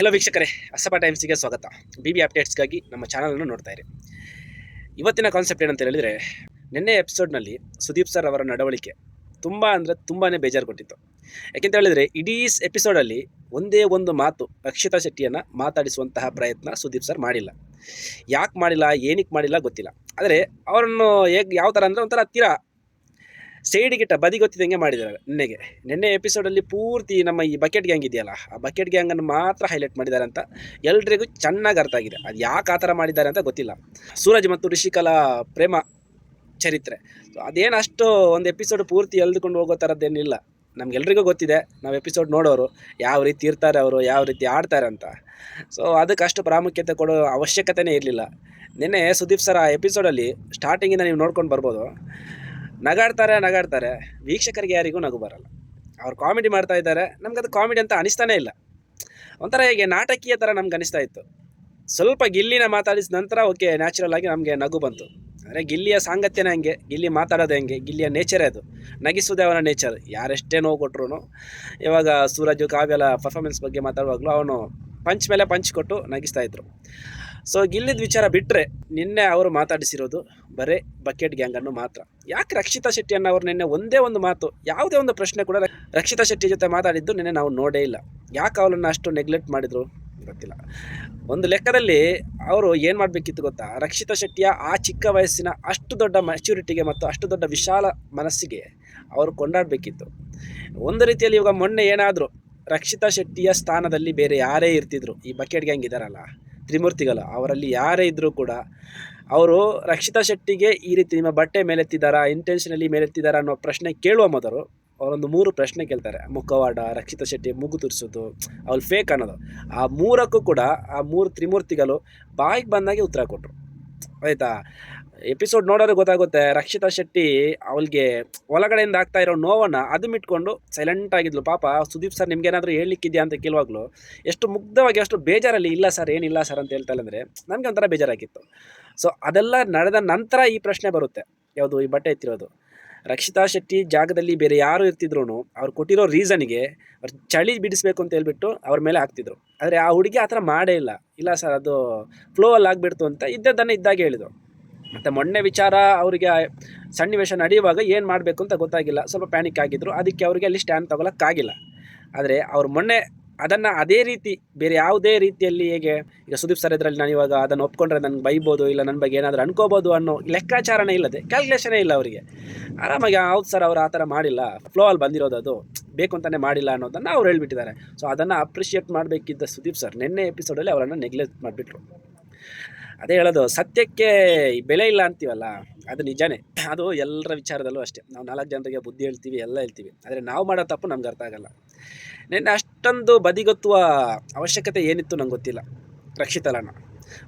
Hello ವೀಕ್ಷಕರೇ, ಅಸಪ ಟೈಮ್ಸಿಗೆ ಸ್ವಾಗತ. B B ಅಪ್ಡೇಟ್ಸ್ಗಾಗಿ ನಮ್ಮ ಚಾನಲನ್ನು ನೋಡ್ತಾ ಇರಿ. ಇವತ್ತಿನ ಕಾನ್ಸೆಪ್ಟ್ ಏನಂತ ಹೇಳಿದರೆ, ನಿನ್ನೆ ಎಪಿಸೋಡ್ನಲ್ಲಿ ಸುದೀಪ್ ಸರ್ ಅವರ ನಡವಳಿಕೆ ತುಂಬ ಅಂದರೆ ತುಂಬಾ ಬೇಜಾರು ಕೊಟ್ಟಿತ್ತು ಯಾಕೆಂತ ಹೇಳಿದರೆ, ಇಡೀ ಎಪಿಸೋಡಲ್ಲಿ ಒಂದೇ ಒಂದು ಮಾತು, ರಕ್ಷಿತಾ ಶೆಟ್ಟಿಯನ್ನು ಮಾತಾಡಿಸುವಂತಹ ಪ್ರಯತ್ನ ಸುದೀಪ್ ಸರ್ ಮಾಡಿಲ್ಲ. ಯಾಕೆ ಮಾಡಿಲ್ಲ, ಏನಕ್ಕೆ ಮಾಡಿಲ್ಲ ಗೊತ್ತಿಲ್ಲ. ಆದರೆ ಅವರನ್ನು ಹೇಗೆ, ಯಾವ ಥರ ಅಂದರೆ ಒಂಥರ ಹತ್ತಿರ ಸೈಡಿಗಿಟ್ಟ ಬದಿ ಗೊತ್ತಿದ್ದಂಗೆ ಮಾಡಿದ್ದಾರೆ ನಿನ್ನೆಗೆ. ನಿನ್ನೆ ಎಪಿಸೋಡಲ್ಲಿ ಪೂರ್ತಿ ನಮ್ಮ ಈ ಬಕೆಟ್ ಗ್ಯಾಂಗ್ ಇದೆಯಲ್ಲ, ಆ ಬಕೆಟ್ ಗ್ಯಾಂಗನ್ನು ಮಾತ್ರ ಹೈಲೈಟ್ ಮಾಡಿದ್ದಾರೆ ಅಂತ ಎಲ್ರಿಗೂ ಚೆನ್ನಾಗಿ ಅರ್ಥ ಆಗಿದೆ. ಅದು ಯಾಕೆ ಆ ಥರ ಮಾಡಿದ್ದಾರೆ ಅಂತ ಗೊತ್ತಿಲ್ಲ. ಸೂರಜ್ ಮತ್ತು ರಿಷಿಕಲಾ ಪ್ರೇಮ ಚರಿತ್ರೆ. ಅದೇನು ಅಷ್ಟು ಒಂದು ಎಪಿಸೋಡ್ ಪೂರ್ತಿ ಎಳ್ದುಕೊಂಡು ಹೋಗೋ ಥರದ್ದೇನಿಲ್ಲ. ನಮಗೆಲ್ರಿಗೂ ಗೊತ್ತಿದೆ, ನಾವು ಎಪಿಸೋಡ್ ನೋಡೋರು ಯಾವ ರೀತಿ ಇರ್ತಾರೆ ಅವರು, ಯಾವ ರೀತಿ ಆಡ್ತಾರೆ ಅಂತ. ಸೊ ಅದಕ್ಕೆ ಅಷ್ಟು ಪ್ರಾಮುಖ್ಯತೆ ಕೊಡೋ ಅವಶ್ಯಕತೆನೇ ಇರಲಿಲ್ಲ. ನಿನ್ನೆ ಸುದೀಪ್ ಸರ್ ಆ ಎಪಿಸೋಡಲ್ಲಿ ಸ್ಟಾರ್ಟಿಂಗಿಂದ ನೀವು ನೋಡ್ಕೊಂಡು ಬರ್ಬೋದು. ನಗಾಡ್ತಾರೆ ನಗಾಡ್ತಾರೆ. ವೀಕ್ಷಕರಿಗೆ ಯಾರಿಗೂ ನಗು ಬರಲ್ಲ. ಅವ್ರು ಕಾಮಿಡಿ ಮಾಡ್ತಾ ಇದ್ದಾರೆ. ನಮ್ಗೆ ಅದು ಕಾಮಿಡಿ ಅಂತ ಅನಿಸ್ತಾನೇ ಇಲ್ಲ. ಒಂಥರ ಹೇಗೆ ನಾಟಕೀಯ ಥರ ನಮ್ಗೆ ಅನಿಸ್ತಾ ಇತ್ತು. ಸ್ವಲ್ಪ ಗಿಲ್ಲಿನ ಮಾತಾಡಿದ ನಂತರ ಓಕೆ ನ್ಯಾಚುರಲ್ ಆಗಿ ನಮಗೆ ನಗು ಬಂತು. ಅಂದರೆ ಗಿಲ್ಲಿಯ ಸಾಂಗತ್ಯನೇ ಹಂಗೆ. ಗಿಲ್ಲಿ ಮಾತಾಡೋದು ಹೆಂಗೆ. ಗಿಲ್ಲಿಯ ನೇಚರೇ ಅದು. ನಗಿಸೋದೇ ಅವನ ನೇಚರ್ ಯಾರೆಷ್ಟೇ ನೋವು ಕೊಟ್ಟರು ಇವಾಗ ಸೂರಜ್ ಕಾವ್ಯಲ ಪರ್ಫಾರ್ಮೆನ್ಸ್ ಬಗ್ಗೆ ಮಾತಾಡುವಾಗಲೂ ಅವನು ಪಂಚ್ ಮೇಲೆ ಪಂಚ್ ಕೊಟ್ಟು ನಗಿಸ್ತಾ ಇದ್ರು. ಸೊ ಗಿಲ್ಲಿದ ವಿಚಾರ ಬಿಟ್ಟರೆ ನಿನ್ನೆ ಅವರು ಮಾತಾಡಿಸಿರೋದು ಬರೇ ಬಕೆಟ್ ಗ್ಯಾಂಗನ್ನು ಮಾತ್ರ. ಯಾಕೆ ರಕ್ಷಿತಾ ಶೆಟ್ಟಿಯನ್ನು ಅವರು ನಿನ್ನೆ ಒಂದೇ ಒಂದು ಮಾತು, ಯಾವುದೇ ಒಂದು ಪ್ರಶ್ನೆ ಕೂಡ ರಕ್ಷಿತಾ ಶೆಟ್ಟಿ ಜೊತೆ ಮಾತಾಡಿದ್ದು ನಿನ್ನೆ ನಾವು ನೋಡೇ ಇಲ್ಲ. ಯಾಕೆ ಅವಳನ್ನು ಅಷ್ಟು ನೆಗ್ಲೆಕ್ಟ್ ಮಾಡಿದರು? ಗೊತ್ತಿಲ್ಲ. ಒಂದು ಲೆಕ್ಕದಲ್ಲಿ ಅವರು ಏನು ಮಾಡಬೇಕಿತ್ತು ಗೊತ್ತಾ? ರಕ್ಷಿತಾ ಶೆಟ್ಟಿಯ ಆ ಚಿಕ್ಕ ವಯಸ್ಸಿನ ಅಷ್ಟು ದೊಡ್ಡ ಮೆಚ್ಯೂರಿಟಿಗೆ ಮತ್ತು ಅಷ್ಟು ದೊಡ್ಡ ವಿಶಾಲ ಮನಸ್ಸಿಗೆ ಅವರು ಕೊಂಡಾಡಬೇಕಿತ್ತು. ಒಂದು ರೀತಿಯಲ್ಲಿ ಇವಾಗ ಮೊನ್ನೆ ಏನಾದರೂ ರಕ್ಷಿತಾ ಶೆಟ್ಟಿಯ ಸ್ಥಾನದಲ್ಲಿ ಬೇರೆ ಯಾರೇ ಇರ್ತಿದ್ರು, ಈ ಬಕೆಟ್ ಗ್ಯಾಂಗ್ ಇದ್ದಾರಲ್ಲ ತ್ರಿಮೂರ್ತಿಗಳು. ಅವರಲ್ಲಿ ಯಾರೇ ಇದ್ದರೂ ಕೂಡ ಅವರು ರಕ್ಷಿತಾ ಶೆಟ್ಟಿಗೆ ಈ ರೀತಿ ನಿಮ್ಮ ಬಟ್ಟೆ ಮೇಲೆತ್ತಿದ್ದಾರಾ ಇಂಟೆನ್ಷನಲ್ಲಿ ಮೇಲೆತ್ತಿದ್ದಾರಾ ಅನ್ನೋ ಪ್ರಶ್ನೆ ಕೇಳುವ ಮೊದಲು ಅವರೊಂದು ಮೂರು ಪ್ರಶ್ನೆ ಕೇಳ್ತಾರೆ. ಮುಖವಾಡ, ರಕ್ಷಿತಾ ಶೆಟ್ಟಿ ಮುಗು ತುರಿಸೋದು ಅವ್ರು ಫೇಕ್ ಅನ್ನೋದು. ಆ ಮೂರಕ್ಕೂ ಕೂಡ ಆ ಮೂರು ತ್ರಿಮೂರ್ತಿಗಳು ಬಾಯಿಗೆ ಬಂದಾಗೆ ಉತ್ತರ ಕೊಟ್ಟರು ಆಯಿತಾ? ಎಪಿಸೋಡ್ ನೋಡೋರು ಗೊತ್ತಾಗುತ್ತೆ. ರಕ್ಷಿತಾ ಶೆಟ್ಟಿ ಅವಳಿಗೆ ಒಳಗಡೆಯಿಂದ ಆಗ್ತಾ ಇರೋ ನೋವನ್ನು ಅದು ಮಿಟ್ಕೊಂಡು ಸೈಲೆಂಟ್ ಆಗಿದ್ಲು. ಪಾಪ ಸುದೀಪ್ ಸರ್ ನಿಮ್ಗೇನಾದರೂ ಹೇಳಲಿಕ್ಕಿದೆಯಾ ಅಂತ ಕೇಳುವಾಗಲೂ ಎಷ್ಟು ಮುಗ್ಧವಾಗಿ, ಅಷ್ಟು ಬೇಜಾರಲ್ಲಿ, ಇಲ್ಲ ಸರ್ ಏನಿಲ್ಲ ಸರ್ ಅಂತ ಹೇಳ್ತಾ ಅಂದರೆ ನನಗೆ ಒಂಥರ ಬೇಜಾರಾಗಿತ್ತು. ಸೊ ಅದೆಲ್ಲ ನಡೆದ ನಂತರ ಈ ಪ್ರಶ್ನೆ ಬರುತ್ತೆ. ಯಾವುದು? ಈ ಬಟ್ಟೆ ಎತ್ತಿರೋದು. ರಕ್ಷಿತಾ ಶೆಟ್ಟಿ ಜಾಗದಲ್ಲಿ ಬೇರೆ ಯಾರು ಇರ್ತಿದ್ರು ಅವ್ರು ಕೊಟ್ಟಿರೋ ರೀಸನ್ಗೆ ಅವ್ರು ಚಳಿ ಬಿಡಿಸ್ಬೇಕು ಅಂತ ಹೇಳ್ಬಿಟ್ಟು ಅವ್ರ ಮೇಲೆ ಹಾಕ್ತಿದ್ರು. ಆದರೆ ಆ ಹುಡುಗಿ ಆ ಥರ ಮಾಡೇ ಇಲ್ಲ. ಇಲ್ಲ ಸರ್ ಅದು ಫ್ಲೋ ಅಲ್ಲಿ ಆಗಿಬಿಡ್ತು ಅಂತ ಇದ್ದದ್ದನ್ನು ಇದ್ದಾಗ ಹೇಳಿದ್ರು. ಮತ್ತು ಮೊನ್ನೆ ವಿಚಾರ ಅವರಿಗೆ ಸನ್ನಿವೇಶ ನಡೆಯುವಾಗ ಏನು ಮಾಡಬೇಕು ಅಂತ ಗೊತ್ತಾಗಿಲ್ಲ. ಸ್ವಲ್ಪ ಪ್ಯಾನಿಕ್ ಆಗಿದ್ದರು ಅದಕ್ಕೆ ಅವರಿಗೆ ಅಲ್ಲಿ ಸ್ಟ್ಯಾಂಡ್ ತಗೊಳಕ್ಕಾಗಿಲ್ಲ. ಆದರೆ ಅವ್ರು ಮೊನ್ನೆ ಅದನ್ನು ಅದೇ ರೀತಿ, ಬೇರೆ ಯಾವುದೇ ರೀತಿಯಲ್ಲಿ ಹೇಗೆ, ಈಗ ಸುದೀಪ್ ಸರ್ ಇದರಲ್ಲಿ ನಾನು ಇವಾಗ ಅದನ್ನು ಒಪ್ಕೊಂಡ್ರೆ ನನಗೆ ಬೈಬೋದು, ಇಲ್ಲ ನನ್ನ ಬಗ್ಗೆ ಏನಾದರೂ ಅನ್ಕೋಬೋದು ಅನ್ನೋ ಲೆಕ್ಕಾಚಾರನೇ ಇಲ್ಲದೆ ಕ್ಯಾಲ್ಕುಲೇಷನೇ ಇಲ್ಲ ಅವರಿಗೆ. ಆರಾಮಾಗಿ, ಹೌದು ಸರ್ ಅವರು ಆ ಥರ ಮಾಡಿಲ್ಲ ಫ್ಲೋ ಅಲ್ಲಿ ಬಂದಿರೋದು ಅದು, ಬೇಕು ಅಂತಲೇ ಮಾಡಿಲ್ಲ ಅನ್ನೋದನ್ನು ಅವ್ರು ಹೇಳ್ಬಿಟ್ಟಿದ್ದಾರೆ. ಸೊ ಅದನ್ನು ಅಪ್ರಿಷಿಯೇಟ್ ಮಾಡಬೇಕಿದ್ದ ಸುದೀಪ್ ಸರ್ ನಿನ್ನೆ ಎಪಿಸೋಡಲ್ಲಿ ಅವರನ್ನು ನೆಗ್ಲೆಕ್ಟ್ ಮಾಡಿಬಿಟ್ರು. ಅದೇ ಹೇಳೋದು, ಸತ್ಯಕ್ಕೆ ಬೆಲೆ ಇಲ್ಲ ಅಂತೀವಲ್ಲ, ಅದು ನಿಜಾನೇ. ಅದು ಎಲ್ಲರ ವಿಚಾರದಲ್ಲೂ ಅಷ್ಟೇ. ನಾವು ನಾಲ್ಕು ಜನರಿಗೆ ಬುದ್ಧಿ ಹೇಳ್ತೀವಿ, ಎಲ್ಲ ಹೇಳ್ತೀವಿ. ಆದರೆ ನಾವು ಮಾಡೋ ತಪ್ಪು ನಮ್ಗೆ ಅರ್ಥ ಆಗಲ್ಲ. ನಿನ್ನೆ ಅಷ್ಟೊಂದು ಬದಿಗೊತ್ತುವ ಅವಶ್ಯಕತೆ ಏನಿತ್ತು ನಂಗೆ ಗೊತ್ತಿಲ್ಲ. ರಕ್ಷಿತಲನ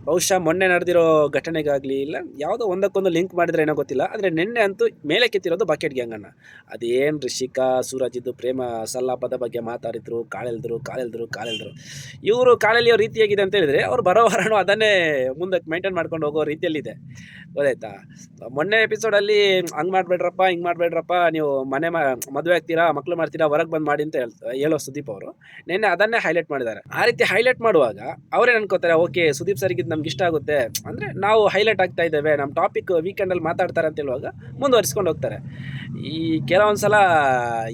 ಬಹುಶಃ ಮೊನ್ನೆ ನಡೆದಿರೋ ಘಟನೆಗಾಗಲಿ ಇಲ್ಲ, ಯಾವುದೋ ಒಂದಕ್ಕೊಂದು ಲಿಂಕ್ ಮಾಡಿದ್ರೆ ಏನೋ ಗೊತ್ತಿಲ್ಲ, ಆದರೆ ನಿನ್ನೆ ಅಂತೂ ಮೇಲೆ ಕೆತ್ತಿರೋದು ಬಕೆಟ್ ಗ್ಯಾಂಗನ್ನು ಅದೇನು ರಿಷಿಕಾ ಸೂರಜ್ ಇದ್ದು ಪ್ರೇಮ, ಸಲ್ಲಾಪದ ಬಗ್ಗೆ ಮಾತಾಡಿದ್ರು ಕಾಳೆಲ್ದರು ಕಾಳೆಲ್ದರು ಕಾಳೆಲ್ದರು ಇವರು ಕಾಳೆಲಿಯೋ ರೀತಿಯಾಗಿದೆ ಅಂತ ಹೇಳಿದರೆ ಅವ್ರು ಬರೋ ವಾರನೂ ಅದನ್ನೇ ಮುಂದಕ್ಕೆ ಮೇಂಟೈನ್ ಮಾಡ್ಕೊಂಡು ಹೋಗೋ ರೀತಿಯಲ್ಲಿದೆ. ಗೊತ್ತಾಯ್ತಾ? ಮೊನ್ನೆ ಎಪಿಸೋಡಲ್ಲಿ ಹಂಗೆ ಮಾಡಬೇಡ್ರಪ್ಪ, ಹಿಂಗೆ ಮಾಡಬೇಡ್ರಪ್ಪ, ನೀವು ಮನೆ ಮದುವೆ ಆಗ್ತೀರಾ, ಮಕ್ಳು ಮಾಡ್ತೀರಾ, ಹೊರಗೆ ಬಂದು ಮಾಡಿ ಅಂತ ಹೇಳ್ತ, ಹೇಳೋ ಸುದೀಪ್ ಅವರು. ನಿನ್ನೆ ಅದನ್ನೇ ಹೈಲೈಟ್ ಮಾಡಿದ್ದಾರೆ. ಆ ರೀತಿ ಹೈಲೈಟ್ ಮಾಡುವಾಗ ಅವರೇನು ಅನ್ಕೋತಾರೆ, ಓಕೆ ಸುದೀಪ್ ಸರ್ಗಿದ್ದು ನಮ್ಗೆ ಇಷ್ಟ ಆಗುತ್ತೆ. ಅಂದರೆ ನಾವು ಹೈಲೈಟ್ ಆಗ್ತಾ ಇದ್ದೇವೆ ನಮ್ಮ ಟಾಪಿಕ್ ವೀಕೆಂಡಲ್ಲಿ ಮಾತಾಡ್ತಾರೆ ಅಂತ ಹೇಳುವಾಗ ಮುಂದುವರಿಸ್ಕೊಂಡು ಹೋಗ್ತಾರೆ. ಈ ಕೆಲವೊಂದು ಸಲ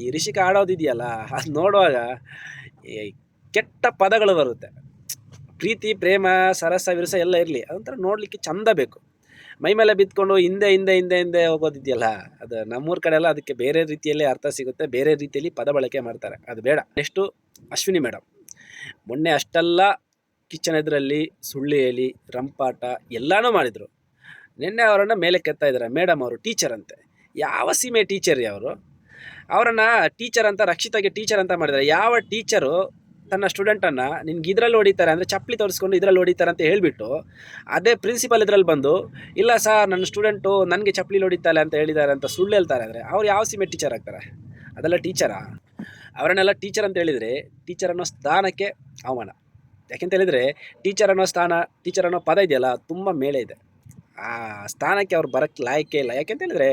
ಈ ರಿಷಿಕ ಆಡೋದಿದೆಯಲ್ಲ, ಅದು ನೋಡುವಾಗ ಕೆಟ್ಟ ಪದಗಳು ಬರುತ್ತೆ. ಪ್ರೀತಿ, ಪ್ರೇಮ, ಸರಸ, ವಿರಸ ಎಲ್ಲ ಇರಲಿ, ಅದೊಂಥರ ನೋಡಲಿಕ್ಕೆ ಚಂದ ಬೇಕು. ಮೈ ಮೇಲೆ ಹಿಂದೆ ಹಿಂದೆ ಹಿಂದೆ ಹಿಂದೆ ಹೋಗೋದಿದೆಯಲ್ಲ, ಅದು ನಮ್ಮೂರ ಕಡೆ ಎಲ್ಲ ಅದಕ್ಕೆ ಬೇರೆ ರೀತಿಯಲ್ಲಿ ಅರ್ಥ ಸಿಗುತ್ತೆ, ಬೇರೆ ರೀತಿಯಲ್ಲಿ ಪದ ಬಳಕೆ ಮಾಡ್ತಾರೆ. ಅದು ಬೇಡ. ನೆಕ್ಸ್ಟು ಅಶ್ವಿನಿ ಮೇಡಮ್ ಮೊನ್ನೆ ಅಷ್ಟೆಲ್ಲ ಕಿಚನ್ ಎದುರಲ್ಲಿ, ಸುಳ್ಳು ಹೇಳಿ, ರಂಪಾಟ ಎಲ್ಲನೂ ಮಾಡಿದರು. ನಿನ್ನೆ ಅವರನ್ನು ಮೇಲೆ ಕೆತ್ತಾ ಇದ್ದಾರೆ. ಮೇಡಮ್ ಅವರು ಟೀಚರ್ ಅಂತೆ. ಯಾವ ಸೀಮೆ ಟೀಚರ್ ಅವರು ಅವರನ್ನು ಟೀಚರ್ ಅಂತ, ರಕ್ಷಿತಾಗೆ ಟೀಚರ್ ಅಂತ ಮಾಡಿದ್ದಾರೆ. ಯಾವ ಟೀಚರು ತನ್ನ ಸ್ಟೂಡೆಂಟನ್ನು ನಿನ್ಗೆ ಇದರಲ್ಲಿ ಹೊಡಿತಾರೆ ಅಂದರೆ ಚಪ್ಪಲಿ ತೋರಿಸ್ಕೊಂಡು ಇದರಲ್ಲಿ ಹೊಡಿತಾರೆ ಅಂತ ಹೇಳಿಬಿಟ್ಟು ಅದೇ ಪ್ರಿನ್ಸಿಪಲ್ ಇದರಲ್ಲಿ ಬಂದು, ಇಲ್ಲ ಸರ್, ನನ್ನ ಸ್ಟೂಡೆಂಟು ನನಗೆ ಚಪ್ಪಲಿ ಹೊಡಿತಾರೆ ಅಂತ ಹೇಳಿದ್ದಾರೆ ಅಂತ ಸುಳ್ಳು ಹೇಳ್ತಾರೆ ಅಂದರೆ ಅವ್ರು ಯಾವ ಸೀಮೆ ಟೀಚರ್ ಆಗ್ತಾರೆ? ಅದೆಲ್ಲ ಟೀಚರಾ? ಅವರನ್ನೆಲ್ಲ ಟೀಚರ್ ಅಂತ ಹೇಳಿದರೆ, ಟೀಚರ್ ಅನ್ನೋ ಸ್ಥಾನಕ್ಕೆ ಅವಮಾನ. ಯಾಕೆಂತ ಹೇಳಿದರೆ ಟೀಚರ್ ಅನ್ನೋ ಸ್ಥಾನ ಟೀಚರ್ ಅನ್ನೋ ಪದ ಇದೆಯಲ್ಲ, ತುಂಬ ಮೇಲೆ ಇದೆ. ಆ ಸ್ಥಾನಕ್ಕೆ ಅವ್ರು ಬರೋಕ್ಕೆ ಲಾಯಕ್ಕೆ ಇಲ್ಲ. ಯಾಕೆಂತ ಹೇಳಿದರೆ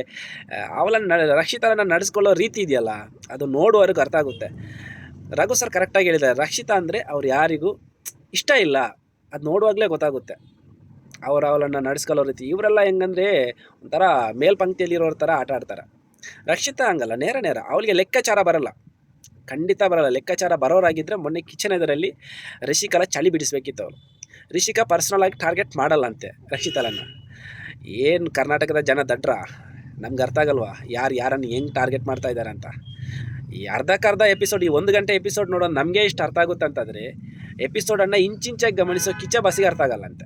ಅವಳನ್ನು ರಕ್ಷಿತನ ನಡೆಸ್ಕೊಳ್ಳೋ ರೀತಿ ಇದೆಯಲ್ಲ, ಅದು ನೋಡುವವರೆಗೂ ಅರ್ಥ ಆಗುತ್ತೆ. ರಘು ಸರ್ ಕರೆಕ್ಟಾಗಿ ಹೇಳಿದ್ದಾರೆ. ರಕ್ಷಿತಾ ಅಂದರೆ ಅವ್ರು ಯಾರಿಗೂ ಇಷ್ಟ ಇಲ್ಲ. ಅದು ನೋಡುವಾಗಲೇ ಗೊತ್ತಾಗುತ್ತೆ. ಅವರು ಅವಳನ್ನು ನಡೆಸ್ಕೊಳ್ಳೋ ರೀತಿ. ಇವರೆಲ್ಲ ಹೆಂಗಂದ್ರೆ ಒಂಥರ ಮೇಲ್ಪಂಕ್ತಿಯಲ್ಲಿರೋರ ಥರ ಆಟ ಆಡ್ತಾರೆ. ರಕ್ಷಿತಾ ಹಂಗಲ್ಲ, ನೇರ ನೇರ. ಅವಳಿಗೆ ಲೆಕ್ಕಾಚಾರ ಬರಲ್ಲ. ಖಂಡಿತ ಬರಲ್ಲ. ಲೆಕ್ಕಾಚಾರ ಬರೋರಾಗಿದ್ದರೆ ಮೊನ್ನೆ ಕಿಚನ್ ಎದರಲ್ಲಿ ರಿಷಿಕಲ ಚಳಿ ಬಿಡಿಸ್ಬೇಕಿತ್ತು ಅವರು ರಿಷಿಕಾ ಪರ್ಸ್ನಲ್ ಆಗಿ ಟಾರ್ಗೆಟ್ ಮಾಡಲ್ಲ ಅಂತೆ ರಕ್ಷಿತಲನ್ನ ಏನು ಕರ್ನಾಟಕದ ಜನ ದಡ್ರ? ನಮ್ಗೆ ಅರ್ಥ ಆಗಲ್ವಾ? ಯಾರು ಯಾರನ್ನು ಹೆಂಗೆ ಟಾರ್ಗೆಟ್ ಮಾಡ್ತಾ ಇದ್ದಾರೆ ಅಂತ. ಈ ಅರ್ಧಕ್ಕರ್ಧ ಎಪಿಸೋಡ್ ಈ ಒಂದು ಗಂಟೆ ಎಪಿಸೋಡ್ ನೋಡೋದು ನಮಗೆ ಇಷ್ಟು ಅರ್ಥ ಆಗುತ್ತೆ ಅಂತಂದರೆ ಎಪಿಸೋಡನ್ನು ಇಂಚಿಂಚಾಗಿ ಗಮನಿಸೋ ಕಿಚ್ಚ ಬಸ್ಸಿಗೆ ಅರ್ಥ ಆಗಲ್ಲಂತೆ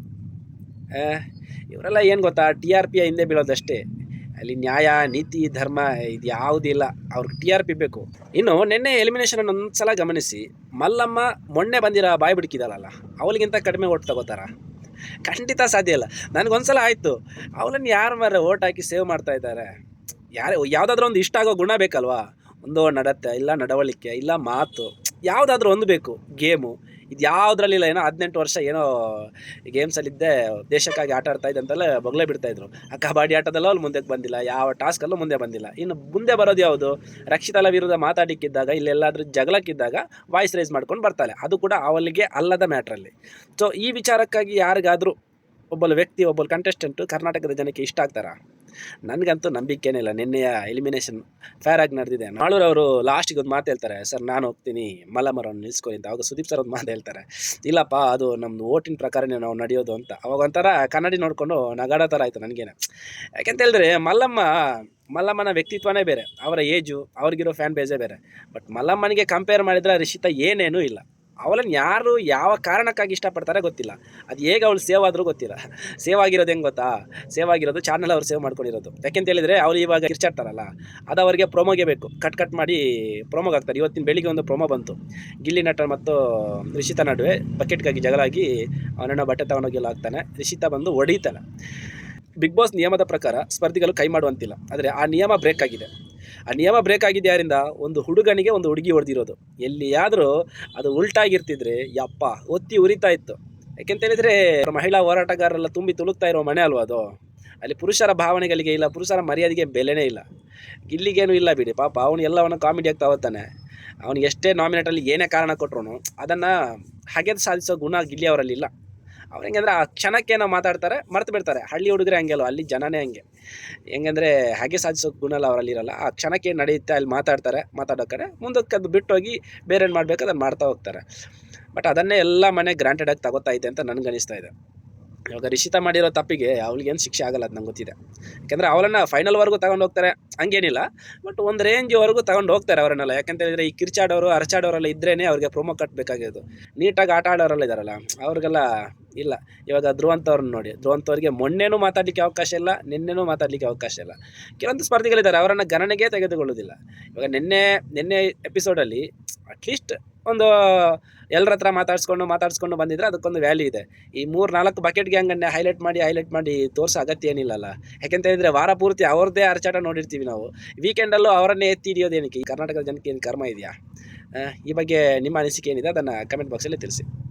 ಇವರೆಲ್ಲ ಏನು ಗೊತ್ತಾ? ಟಿ ಆರ್ ಪಿಯ ಹಿಂದೆ ಬೀಳೋದಷ್ಟೇ. ಅಲ್ಲಿ ನ್ಯಾಯ, ನೀತಿ, ಧರ್ಮ ಇದು ಯಾವುದಿಲ್ಲ ಅವ್ರಿಗೆ ಟಿ ಆರ್ ಪಿ ಬೇಕು. ಇನ್ನು ನಿನ್ನೆ ಎಲಿಮಿನೇಷನ್ ಒಂದು ಸಲ ಗಮನಿಸಿ, ಮಲ್ಲಮ್ಮ ಮೊನ್ನೆ ಬಂದಿರೋ ಬಾಯಿ ಬಿಡ್ಕಿದಾಳಲ್ಲ, ಅವಳಿಗಿಂತ ಕಡಿಮೆ ಓಟ್ ತಗೋತಾರ? ಖಂಡಿತ ಸಾಧ್ಯ ಇಲ್ಲ. ನನಗೊಂದ್ಸಲ ಆಯಿತು. ಅವಳನ್ನು ಯಾರು ಮಾರ ಓಟ್ ಹಾಕಿ ಸೇವ್ ಮಾಡ್ತಾ ಇದ್ದಾರೆ? ಯಾರು, ಯಾವುದಾದ್ರೂ ಒಂದು ಇಷ್ಟ ಆಗೋ ಗುಣ ಬೇಕಲ್ವಾ? ಒಂದು ನಡತೆ, ಇಲ್ಲ ನಡವಳಿಕೆ, ಇಲ್ಲ ಮಾತು, ಯಾವುದಾದ್ರೂ ಒಂದು ಬೇಕು. ಗೇಮು ಇದು ಯಾವುದ್ರಲ್ಲಿಲ್ಲ ಏನೋ ಹದಿನೆಂಟು ವರ್ಷ ಏನೋ ಗೇಮ್ಸಲ್ಲಿದ್ದೆ ದೇಶಕ್ಕಾಗಿ ಆಟ ಆಡ್ತಾ ಇದ್ದೆ ಅಂತೆಲ್ಲ ಬಿಡ್ತಾ ಬಿಡ್ತಾಯಿದ್ರು ಆ ಕಬಡ್ಡಿ ಆಟದಲ್ಲೂ ಅಲ್ಲಿ ಮುಂದಕ್ಕೆ ಬಂದಿಲ್ಲ, ಯಾವ ಟಾಸ್ಕಲ್ಲೂ ಮುಂದೆ ಬಂದಿಲ್ಲ. ಇನ್ನು ಮುಂದೆ ಬರೋದು ಯಾವುದು? ರಕ್ಷಿತಲ ವಿರುದ್ಧ ಮಾತಾಡಿಕ್ಕಿದ್ದಾಗ ಇಲ್ಲೆಲ್ಲಾದರೂ ಜಗಳಕ್ಕಿದ್ದಾಗ ವಾಯ್ಸ್ ರೈಸ್ ಮಾಡ್ಕೊಂಡು ಬರ್ತಾಳೆ. ಅದು ಕೂಡ ಅವಳಿಗೆ ಅಲ್ಲದ ಮ್ಯಾಟ್ರಲ್ಲಿ ಸೊ ಈ ವಿಚಾರಕ್ಕಾಗಿ ಯಾರಿಗಾದರೂ ಒಬ್ಬ ವ್ಯಕ್ತಿ ಒಬ್ಬ ಕಂಟೆಸ್ಟೆಂಟು ಕರ್ನಾಟಕದ ಜನಕ್ಕೆ ಇಷ್ಟ ಆಗ್ತಾರಾ? ನನಗಂತೂ ನಂಬಿಕೆನೇ ಇಲ್ಲ. ನಿನ್ನೆಯ ಎಲಿಮಿನೇಷನ್ ಫೇರ್ ಆಗಿ ನಡೆದಿದೆ. ನಾಳೂರು ಅವರು ಲಾಸ್ಟಿಗೆ ಒಂದು ಮಾತು ಹೇಳ್ತಾರೆ, ಸರ್, ನಾನು ಹೋಗ್ತೀನಿ. ಮಲ್ಲಮರವನ್ನು ನಿಲ್ಸ್ಕೊಳ್ಳಿ ಅಂತ. ಅವಾಗ ಸುದೀಪ್ ಸರ್ ಒಂದು ಮಾತು ಹೇಳ್ತಾರೆ, ಇಲ್ಲಪ್ಪ, ಅದು ನಮ್ಮದು ಓಟಿನ ಪ್ರಕಾರನೇ ನಾವು ನಡೆಯೋದು ಅಂತ. ಅವಾಗ ಒಂಥರ ಕನ್ನಡಿ ನೋಡಿಕೊಂಡು ನಗಾಡೋ ಥರ ಆಯಿತು ನನಗೇನೆ. ಯಾಕೆಂತ ಹೇಳಿದ್ರೆ, ಮಲ್ಲಮ್ಮ, ಮಲ್ಲಮ್ಮನ ವ್ಯಕ್ತಿತ್ವನೇ ಬೇರೆ. ಅವರ ಏಜು ಅವ್ರಿಗಿರೋ ಫ್ಯಾನ್ ಬೇಜೇ ಬೇರೆ. ಬಟ್ ಮಲ್ಲಮ್ಮನಿಗೆ ಕಂಪೇರ್ ಮಾಡಿದರೆ ರಿಷಿತಾ ಏನೇನೂ ಇಲ್ಲ. ಅವಳನ್ನು ಯಾರು ಯಾವ ಕಾರಣಕ್ಕಾಗಿ ಇಷ್ಟಪಡ್ತಾರೆ ಗೊತ್ತಿಲ್ಲ. ಅದು ಹೇಗೆ ಅವಳು ಸೇವ್ ಆದರೂ ಗೊತ್ತಿಲ್ಲ. ಸೇವ್ ಆಗಿರೋದು ಹೆಂಗೆ ಗೊತ್ತಾ? ಸೇವ್ ಆಗಿರೋದು ಚಾನಲ್ ಅವ್ರು ಸೇವ್ ಮಾಡ್ಕೊಂಡಿರೋದು. ಯಾಕೆಂತ ಹೇಳಿದರೆ ಅವ್ರು ಇವಾಗ ಕಿರ್ಚಾಡ್ತಾರಲ್ಲ, ಅದು ಅವರಿಗೆ ಪ್ರೊಮೋಗೆ ಬೇಕು. ಕಟ್ ಕಟ್ ಮಾಡಿ ಪ್ರೊಮೋಗೆ ಹಾಕ್ತಾರೆ. ಇವತ್ತಿನ ಬೆಳಿಗ್ಗೆ ಒಂದು ಪ್ರೊಮೋ ಬಂತು. ಗಿಲ್ಲಿ ನಟ ಮತ್ತು ರಿಷಿತಾ ನಡುವೆ ಬಕೆಟ್ಗಾಗಿ ಜಗಳ ಆಗಿ ಅವನನ್ನ ಬಟ್ಟೆ ತಗೊಂಡೋಗಿಲ್ಲ ಆಗ್ತಾನೆ ರಿಷಿತಾ ಬಂದು ಹೊಡೀತಾನೆ. ಬಿಗ್ ಬಾಸ್ ನಿಯಮದ ಪ್ರಕಾರ ಸ್ಪರ್ಧಿಗಳು ಕೈ ಮಾಡುವಂತಿಲ್ಲ. ಆದರೆ ಆ ನಿಯಮ ಬ್ರೇಕ್ ಆಗಿದೆ. ಆ ನಿಯಮ ಬ್ರೇಕ್ ಆಗಿದ್ದು ಯಾರಿಂದ? ಒಂದು ಹುಡುಗನಿಗೆ ಒಂದು ಹುಡುಗಿ ಹೊಡೆದಿರೋದು. ಎಲ್ಲಿಯಾದರೂ ಅದು ಉಲ್ಟಾಗಿರ್ತಿದ್ರೆ ಯಪ್ಪ, ಒತ್ತಿ ಉರಿತಾ ಇತ್ತು. ಯಾಕೆಂತ ಹೇಳಿದರೆ, ಮಹಿಳಾ ಹೋರಾಟಗಾರರೆಲ್ಲ ತುಂಬಿ ತುಳುಕ್ತಾ ಇರೋ ಮನೆ ಅಲ್ವಾ ಅದು? ಅಲ್ಲಿ ಪುರುಷರ ಭಾವನೆಗಳಿಗೆ ಇಲ್ಲ, ಪುರುಷರ ಮರ್ಯಾದೆಗೆ ಬೆಲೆನೇ ಇಲ್ಲ. ಗಿಲ್ಲಿಗೇನು ಇಲ್ಲ ಬಿಡಿ, ಪಾಪ ಅವನು ಎಲ್ಲವನ್ನು ಕಾಮಿಡಿ ಆಗ್ತಾ ಹೋಗ್ತಾನೆ ಅವನು ಎಷ್ಟೇ ನಾಮಿನೇಟಲ್ಲಿ ಏನೇ ಕಾರಣ ಕೊಟ್ಟರು ಅದನ್ನು ಹಗೆದು ಸಾಧಿಸೋ ಗುಣ ಗಿಲ್ಲಿ ಅವರಲ್ಲಿ ಇಲ್ಲ ಅವ್ರು ಹೆಂಗಂದ್ರೆ ಆ ಕ್ಷಣಕ್ಕೆ ಏನೋ ಮಾತಾಡ್ತಾರೆ, ಮರ್ತು ಬಿಡ್ತಾರೆ. ಹಳ್ಳಿ ಹುಡುಗರೆ ಹಂಗೆ ಅಲ್ವ? ಅಲ್ಲಿ ಜನನೇ ಹಂಗೆ. ಹೆಂಗಂದ್ರೆ ಹಾಗೆ ಸಾಧಿಸೋ ಗುಣ ಅಲ್ಲ ಅವರಲ್ಲಿ ಇರಲ್ಲ. ಆ ಕ್ಷಣಕ್ಕೆ ನಡೆಯುತ್ತೆ ಅಲ್ಲಿ ಮಾತಾಡ್ತಾರೆ ಮಾತಾಡೋ ಕಡೆ ಮುಂದಕ್ಕೆ ಅದು ಬಿಟ್ಟೋಗಿ ಬೇರೆ ಏನು ಮಾಡಬೇಕು, ಅದನ್ನು ಮಾಡ್ತಾ ಹೋಗ್ತಾರೆ. ಬಟ್ ಅದನ್ನೇ ಎಲ್ಲ ಮನೆ ಗ್ರಾಂಟೆಡ್ ಆಗಿ ತಗೋತಾ ಇದೆ ಅಂತ ನನಗೆ ಅನಿಸ್ತಾ ಇದೆ. ಇವಾಗ ರಿಷಿತಾ ಮಾಡಿರೋ ತಪ್ಪಿಗೆ ಅವ್ಳಿಗೇನು ಶಿಕ್ಷೆ ಆಗಲ್ಲ ಅದು ನಂಗೆ ಗೊತ್ತಿದೆ. ಯಾಕೆಂದರೆ ಅವಳನ್ನು ಫೈನಲ್ವರೆಗೂ ತಗೊಂಡು ಹೋಗ್ತಾರೆ, ಹಂಗೇನಿಲ್ಲ. ಬಟ್ ಒಂದು ರೇಂಜ್ವರೆಗೂ ತಗೊಂಡು ಹೋಗ್ತಾರೆ ಅವರನ್ನೆಲ್ಲ. ಯಾಕಂತ ಹೇಳಿದ್ರೆ ಈ ಕಿರ್ಚಾಡೋರು, ಅರಚಾಡೋರೆಲ್ಲ ಇದ್ರೇ ಅವ್ರಿಗೆ ಪ್ರೊಮೋ ಕಟ್ಟಬೇಕಾಗಿರೋದು ನೀಟಾಗಿ ಆಟ ಆಡೋರೆಲ್ಲ ಇದ್ದಾರಲ್ಲ ಅವ್ರಿಗೆಲ್ಲ ಇಲ್ಲ. ಇವಾಗ ಧ್ರುವಂತವ್ರನ್ನ ನೋಡಿ. ಧ್ರುವಂತವ್ರಿಗೆ ಮೊನ್ನೆನು ಮಾತಾಡಲಿಕ್ಕೆ ಅವಕಾಶ ಇಲ್ಲ, ನಿನ್ನೆನೂ ಮಾತಾಡಲಿಕ್ಕೆ ಅವಕಾಶ ಇಲ್ಲ. ಕೆಲವೊಂದು ಸ್ಪರ್ಧಿಗಳಿದ್ದಾರೆ, ಅವರನ್ನು ಗಣನೆಗೆ ತೆಗೆದುಕೊಳ್ಳೋದಿಲ್ಲ ಇವಾಗ ನಿನ್ನೆ ನಿನ್ನೆ ಎಪಿಸೋಡಲ್ಲಿ ಅಟ್ಲೀಸ್ಟ್ ಒಂದು ಎಲ್ಲರ ಹತ್ರ ಮಾತಾಡಿಸ್ಕೊಂಡು ಮಾತಾಡಿಸ್ಕೊಂಡು ಬಂದಿದ್ರೆ ಅದಕ್ಕೊಂದು ವ್ಯಾಲ್ಯೂ ಇದೆ. ಈ ಮೂರು ನಾಲ್ಕು ಬಕೆಟ್ ಗ್ಯಾಂಗನ್ನೇ ಹೈಲೈಟ್ ಮಾಡಿ ಹೈಲೈಟ್ ಮಾಡಿ ತೋರಿಸೋ ಅಗತ್ಯ ಏನಿಲ್ಲಲ್ಲ ಯಾಕೆಂತ ಹೇಳಿದ್ರೆ ವಾರ ಪೂರ್ತಿ ಅವ್ರದ್ದೇ ಅರಚಾಟ ನೋಡಿರ್ತೀವಿ ನಾವು. ವೀಕೆಂಡಲ್ಲೂ ಅವರನ್ನೇ ಎತ್ತಿ ಹಿಡಿಯೋದೇನಕ್ಕೆ ಈ ಕರ್ನಾಟಕದ ಜನಕ್ಕೆ ಏನು ಕರ್ಮ ಇದೆಯಾ? ಈ ಬಗ್ಗೆ ನಿಮ್ಮ ಅನಿಸಿಕೆ ಏನಿದೆ? ಅದನ್ನು ಕಮೆಂಟ್ ಬಾಕ್ಸಲ್ಲಿ ತಿಳಿಸಿ.